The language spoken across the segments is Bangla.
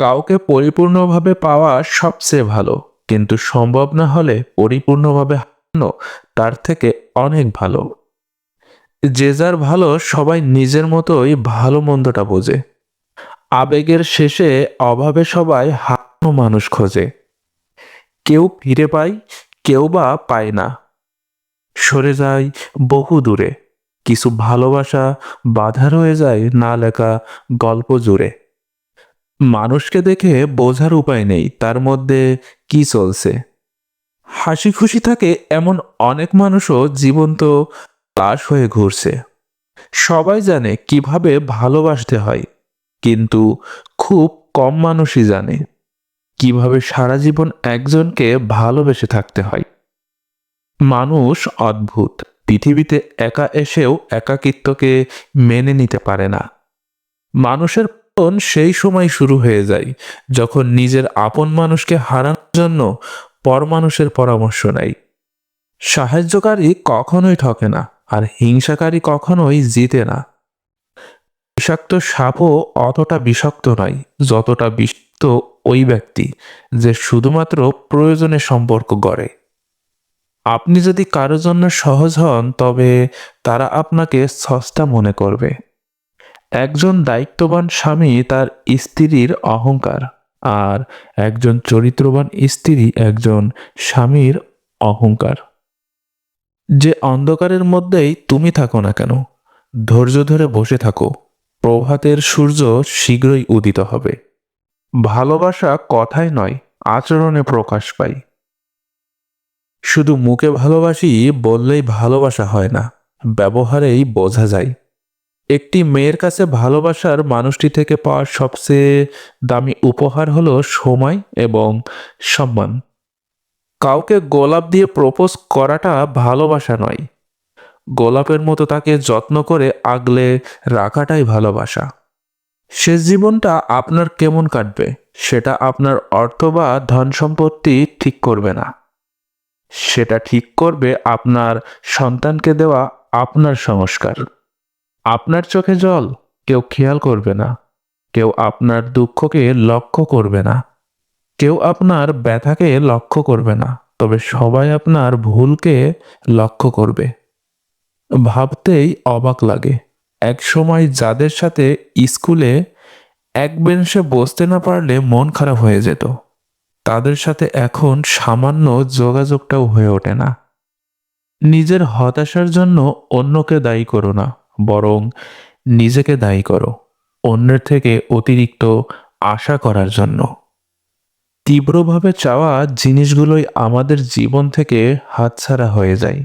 কাউকে পরিপূর্ণভাবে পাওয়া সবচেয়ে ভালো, কিন্তু সম্ভব না হলে পরিপূর্ণভাবে হারানো তার থেকে অনেক ভালো। যে যার ভালো, সবাই নিজের মতোই ভালো মন্দটা বোঝে। আবেগের শেষে অভাবে সবাই হারানো মানুষ খোঁজে। কেউ ফিরে পায়, কেউ বা পায় না। সরে যায় বহু দূরে। কিছু ভালোবাসা বাধা রয়ে যায় না লেখা গল্প জুড়ে। মানুষকে দেখে বোঝার উপায় নেই, তার মধ্যে কি চলছে? হাসি খুশি থাকে এমন অনেক মানুষও জীবন্ত লাশ হয়ে ঘুরছে। সবাই জানে কীভাবে ভালোবাসতে হয়, কিন্তু খুব কম মানুষই জানে কীভাবে সারা জীবন একজনকে ভালোবেসে থাকতে হয়। মানুষ অদ্ভুত, পৃথিবীতে একা এসেও একাকিত্বকে মেনে নিতে পারে না। মানুষের সেই সময় শুরু হয়ে যায়, যখন নিজের আপন মানুষকে হারানোর জন্য পর মানুষের পরামর্শ নেয়। সাহায্যকারী কখনোই ঠকে না, আর হিংসাকারী কখনোই জিতে না। বিষাক্ত সাপও অতটা বিষাক্ত নয়, যতটা বিষাক্ত ওই ব্যক্তি যে শুধুমাত্র প্রয়োজনে সম্পর্ক গড়ে। আপনি যদি কারও জন্য সহজ হন, তবে তারা আপনাকে সস্তা মনে করবে। একজন দায়িত্ববান স্বামী তার স্ত্রীর অহংকার, আর একজন চরিত্রবান স্ত্রী একজন স্বামীর অহংকার। যে অন্ধকারের মধ্যেই তুমি থাকো না কেন, ধৈর্য ধরে বসে থাকো, প্রভাতের সূর্য শীঘ্রই উদিত হবে। ভালোবাসা কথায় নয়, আচরণে প্রকাশ পায়। শুধু মুখে ভালোবাসি, বললেই ভালোবাসা হয় না, ব্যবহারেই বোঝা যায়। একটি মেয়ের কাছে ভালোবাসার মানুষটি থেকে পাওয়ার সবচেয়ে দামি উপহার হলো সময় এবং সম্মান। কাউকে গোলাপ দিয়ে প্রপোজ করাটা ভালোবাসা নয়। গোলাপের মতো তাকে যত্ন করে আগলে রাখাটাই ভালোবাসা। শেষ জীবনটা আপনার কেমন কাটবে, সেটা আপনার অর্থ বা ধন সম্পত্তি ঠিক করবে না। সেটা ঠিক করবে আপনার সন্তানকে দেওয়া আপনার সংস্কার। আপনার চোখে জল কেউ খেয়াল করবে না। কেউ আপনার দুঃখকে লক্ষ্য করবে না। কেউ আপনার ব্যথাকে লক্ষ্য করবে না, তবে সবাই আপনার ভুলকে লক্ষ্য করবে। ভাবতেই অবাক লাগে। এক সময় যাদের সাথে স্কুলে এক বেঞ্চে বসতে না পারলে মন খারাপ হয়ে যেত। তাদের সাথে এখন সামান্য যোগাযোগটাও হয়ে ওঠে না। নিজের হতাশার জন্য অন্যকে দায়ী করো না। বরং নিজেকে দায়ী করো অন্যের থেকে অতিরিক্ত আশা করার জন্য। তীব্রভাবে চাওয়া জিনিসগুলোই আমাদের জীবন থেকে হাতছাড়া হয়ে যায়।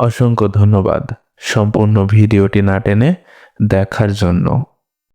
অসংখ্য ধন্যবাদ সম্পূর্ণ ভিডিওটি না টেনে দেখার জন্য।